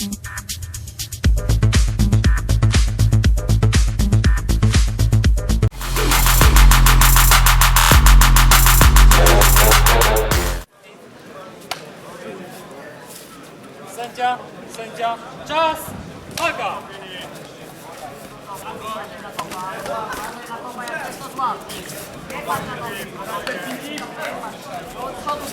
Sędzia, sędzia, czas, uwaga! Do przodu z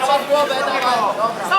Vai, vai, vai.